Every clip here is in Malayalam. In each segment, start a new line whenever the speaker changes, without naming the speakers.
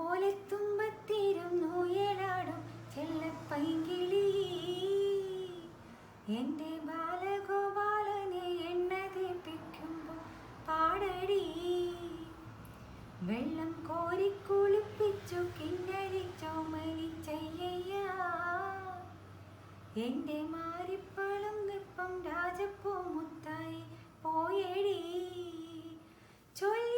ഓലത്തുമ്പത്തിരും നൂയലാടും ചെല്ലപ്പൈങ്കിളി. എന്റെ ബാലഗോപാലനെ എണ്ണ തേപ്പിക്കുമ്പോൾ പാടടി. വെള്ളം കോരി കുളിപ്പിച്ചു കിന്നരി ചോമലി ചെയ്യ എന്റെ മാരിപ്പളം നിപ്പം രാജപ്പൂ മുത്തായി പോയടി. ചൊല്ലി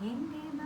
年龄